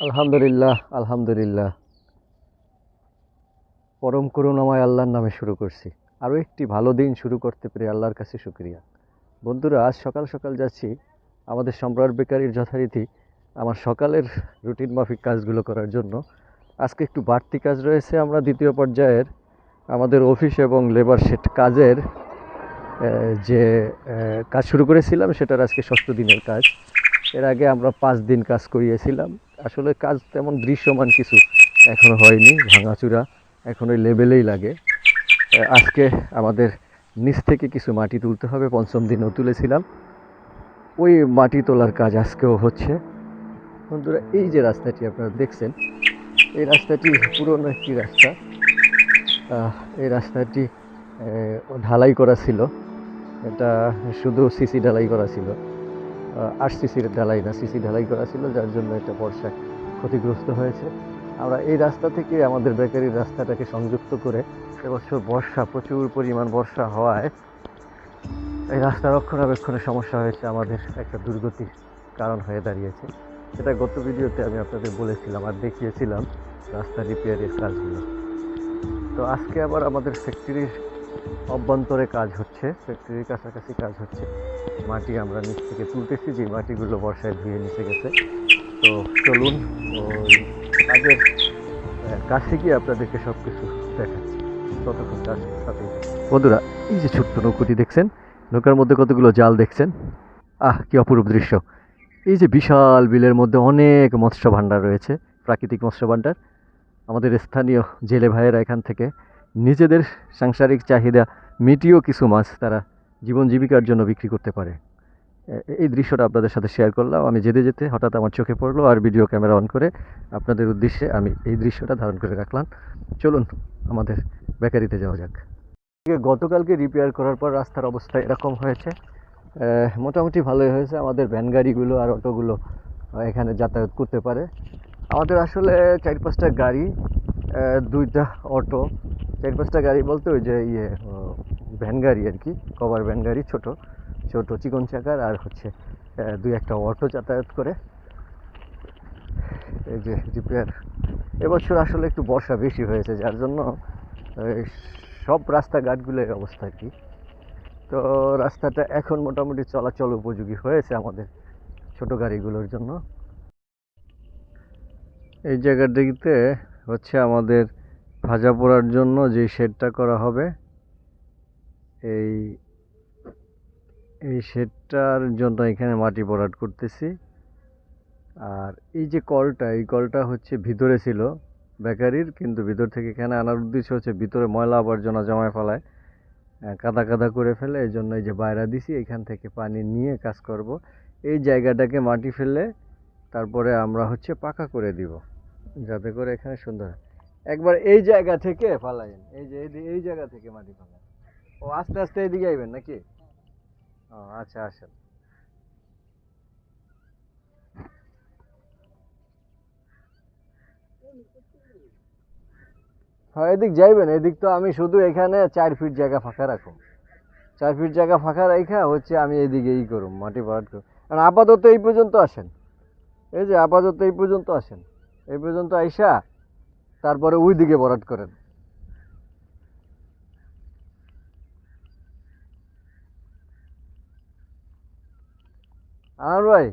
আলহামদুলিল্লাহ আলহামদুলিল্লাহ। পরম করুণাময় আল্লাহর নামে শুরু করছি। আরও একটি ভালো দিন শুরু করতে পেরে আল্লাহর কাছে শুক্রিয়া। বন্ধুরা, আজ সকাল সকাল যাচ্ছি আমাদের সম্রাট বেকারির যথারীতি আমার সকালের রুটিন মাফিক কাজগুলো করার জন্য। আজকে একটু বাড়তি কাজ রয়েছে আমরা দ্বিতীয় পর্যায়ের আমাদের অফিস এবং লেবার সেট কাজের যে কাজ শুরু করেছিলাম সেটার আজকে ষষ্ঠ দিনের কাজ। এর আগে আমরা পাঁচ দিন কাজ করিয়েছিলাম। আসলে কাজ তেমন দৃশ্যমান কিছু এখনও হয়নি, ভাঙাচুরা এখন ওই লেভেলেই লাগে। আজকে আমাদের নিচ থেকে কিছু মাটি তুলতে হবে, পঞ্চম দিনও তুলেছিলাম। ওই মাটি তোলার কাজ আজকেও হচ্ছে। বন্ধুরা, এই যে রাস্তাটি আপনারা দেখছেন, এই রাস্তাটি পুরনো একটি রাস্তা। এই রাস্তাটি ঢালাই করা ছিল। এটা শুধু সিসি ঢালাই করা ছিল। আট সিসির ঢালাই না, সিসি ঢালাই করা ছিল, যার জন্য এটা বর্ষায় ক্ষতিগ্রস্ত হয়েছে। আমরা এই রাস্তা থেকে আমাদের বেকারির রাস্তাটাকে সংযুক্ত করে এবছর বর্ষা, প্রচুর পরিমাণ বর্ষা হওয়ায় এই রাস্তা রক্ষণাবেক্ষণের সমস্যা হয়েছে, আমাদের একটা দুর্গতির কারণ হয়ে দাঁড়িয়েছে। সেটা গত ভিডিওতে আমি আপনাদের বলেছিলাম আর দেখিয়েছিলাম রাস্তা রিপেয়ারের কাজগুলো। তো আজকে আবার আমাদের ফ্যাক্টরির অভ্যন্তরে কাজ হচ্ছে, ফ্যাক্টরির কাছাকাছি কাজ হচ্ছে। মাটি আমরা নিচ থেকে তুলতেছি, যে মাটিগুলো বর্ষায় ধুয়ে নিচে গেছে। তো চলুন, ওই কাজের কাছে গিয়ে আপনাদেরকে সব কিছু দেখাচ্ছি। ততক্ষণ কাজ সাথে বন্ধুরা, এই যে ছোট্ট নৌকোটি দেখছেন, নৌকার মধ্যে কতগুলো জাল দেখছেন? আহ, কি অপরূপ দৃশ্য। এই যে বিশাল বিলের মধ্যে অনেক মৎস্য ভাণ্ডার রয়েছে, প্রাকৃতিক মৎস্য ভাণ্ডার আমাদের স্থানীয় জেলে ভাইয়েরা এখান থেকে নিজেদের সাংসারিক চাহিদা মিটিয়েও কিছু মাছ তারা জীবন জীবিকার জন্য বিক্রি করতে পারে। এই দৃশ্যটা আপনাদের সাথে শেয়ার করলাম। আমি যেতে যেতে হঠাৎ আমার চোখে পড়ল আর ভিডিও ক্যামেরা অন করে আপনাদের উদ্দেশ্যে আমি এই দৃশ্যটা ধারণ করে রাখলাম। চলুন, আমাদের বেকারিতে যাওয়া যাক। গতকালকে রিপেয়ার করার পর রাস্তার অবস্থা এরকম হয়েছে। মোটামুটি ভালোই হয়েছে। আমাদের ভ্যান গাড়িগুলো আর অটোগুলো এখানে যাতায়াত করতে পারে। আমাদের আসলে চার পাঁচটা গাড়ি দুইটা অটো চার পাঁচটা গাড়ি বলতে ওই যে ইয়ে ভ্যান গাড়ি আর কি, কভার ভ্যান গাড়ি ছোট ছোট চিকন চাকার আর হচ্ছে দুই একটা অটো যাতায়াত করে। এই যে রিপেয়ার এবছর আসলে একটু বর্ষা বেশি হয়েছে, যার জন্য সব রাস্তাঘাটগুলো এই অবস্থা আর কি। তো রাস্তাটা এখন মোটামুটি চলাচল উপযোগী হয়েছে আমাদের ছোট গাড়িগুলোর জন্য। এই জায়গাটিতে হচ্ছে আমাদের ভাজা পোড়ার জন্য যে শেডটা করা হবে, এই এই শেডটার জন্য এখানে মাটি ভরাট করতেছি আর এই যে কলটা, এই কলটা হচ্ছে ভিতরে ছিল বেকারির, কিন্তু ভিতর থেকে এখানে আনার উদ্দেশ্য হচ্ছে ভিতরে ময়লা আবর্জনা জমায় ফেলায় কাদা কাদা করে ফেলে, এই জন্য এই যে বাইরা দিছি, এখান থেকে পানি নিয়ে কাজ করব এই জায়গাটাকে মাটি ফেলে তারপরে আমরা হচ্ছে পাকা করে দিব, যাতে করে এখানে সুন্দর হয়। একবার এই জায়গা থেকে ফালাইন এই যে, এই জায়গা থেকে মাটি ফালান ও আস্তে আস্তে এদিকে আইবেন নাকি? ও আচ্ছা আসেন। হ্যাঁ এদিক যাইবেন। এদিক তো আমি শুধু এখানে চার ফিট জায়গা ফাঁকা রাখো চার ফিট জায়গা ফাঁকা রাখা হচ্ছে আমি এদিকে ই করুম, মাটি ভরাট করুম। কারণ আপাতত এই পর্যন্ত আসেন। এই যে, আপাতত এই পর্যন্ত আসেন। এই পর্যন্ত আইসা তারপরে ওই দিকে ভরাট করেন। আর ভাই,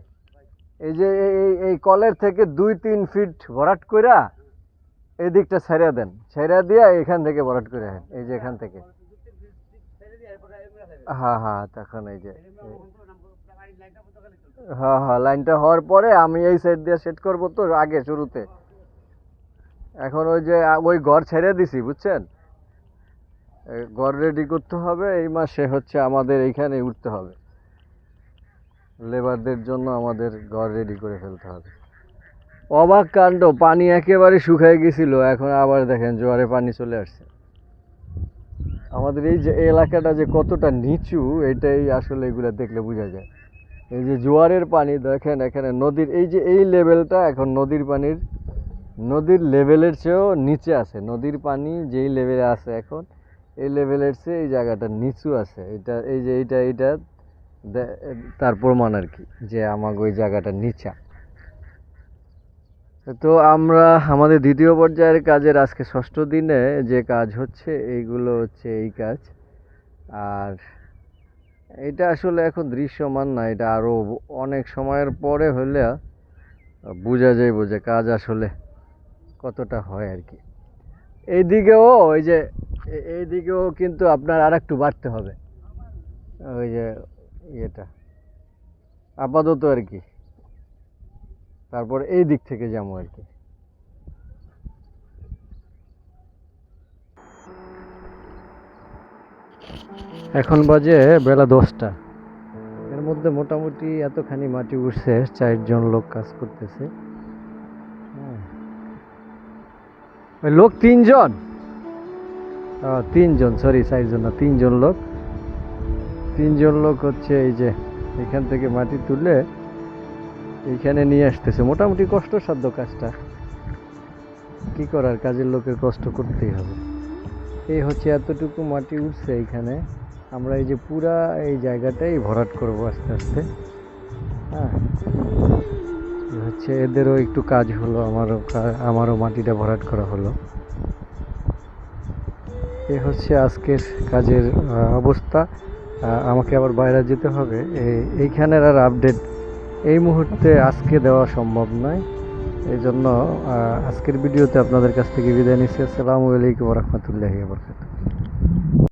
এই যে এই- এই কলের থেকে দুই তিন ফিট ভরাট কইরা এই দিকটা ছেড়ে দেন। ছেড়ে দিয়ে এখান থেকে ভরাট করে এই যে এখান থেকে। হ্যাঁ হ্যাঁ তখন এই যে হ্যাঁ হ্যাঁ লাইনটা হওয়ার পরে আমি এই সাইড দিয়ে সেট করব তো আগে শুরুতে। এখন ওই যে ওই ঘর ছেড়ে দিছি, বুঝছেন? ঘর রেডি করতে হবে, এই মাসে হচ্ছে আমাদের এইখানে উঠতে হবে। লেবারদের জন্য আমাদের ঘর রেডি করে ফেলতে হবে। অবাক কাণ্ড, পানি একেবারে শুকায় গেছিল, এখন আবার দেখেন জোয়ারে পানি চলে আসছে। আমাদের এই যে এলাকাটা যে কতটা নিচু, এটাই আসলে এগুলো দেখলে বোঝা যায়। এই যে জোয়ারের পানি, দেখেন এখানে নদীর, এই যে এই লেভেলটা এখন নদীর পানির নদীর লেভেলের চেয়েও নিচে আছে। নদীর পানি যেই লেভেলে আছে এখন, এই লেভেলের চেয়ে এই জায়গাটা নিচু আছে। এটা, এই যে এইটা এইটা তার প্রমাণ আর কি, যে আমাকে ওই জায়গাটা নিচা। তো আমরা আমাদের দ্বিতীয় পর্যায়ের কাজের আজকে ষষ্ঠ দিনে যে কাজ হচ্ছে, এইগুলো হচ্ছে এই কাজ। আর এটা আসলে এখন দৃশ্যমান না, এটা আরও অনেক সময়ের পরে হলে বোঝা যায় বোঝে কাজ আসলে কতটা হয় আর কি এইদিকেও ওই যে, এ- এইদিকেও কিন্তু আপনার আর একটু বাড়তে হবে। ওই যে ইয়েটা। আপাতত আর কি তারপর এই দিক থেকে যাব আর কি এখন বাজে বেলা দশটা। এর মধ্যে মোটামুটি এতখানি মাটি উঠছে, চারজন লোক কাজ করতেছে হ্যাঁ। ওই লোক তিনজন? তিনজন সরি চারজন না, তিনজন লোক। তিনজন লোক হচ্ছে এই যে এখান থেকে মাটি তুলে এইখানে নিয়ে আসতেছে। মোটামুটি কষ্টসাধ্য কাজটা। কি করার? কাজের লোকের কষ্ট করতেই হবে। এই হচ্ছে এতটুকু মাটি উঠছে এইখানে আমরা এই যে পুরা এই জায়গাটাই ভরাট করব আস্তে আস্তে। হ্যাঁ। হচ্ছে এদেরও একটু কাজ হলো, আমারও আমারও মাটিটা ভরাট করা হলো। এ হচ্ছে আজকের কাজের অবস্থা। আমাকে আবার বাইরে যেতে হবে। এই- এইখানের আর আপডেট এই মুহূর্তে আজকে দেওয়া সম্ভব নয়। এই জন্য আজকের ভিডিওতে আপনাদের কাছ থেকে বিদায় নিচ্ছি। আসসালামু আলাইকুম রহমতুল্লাহি বরকাত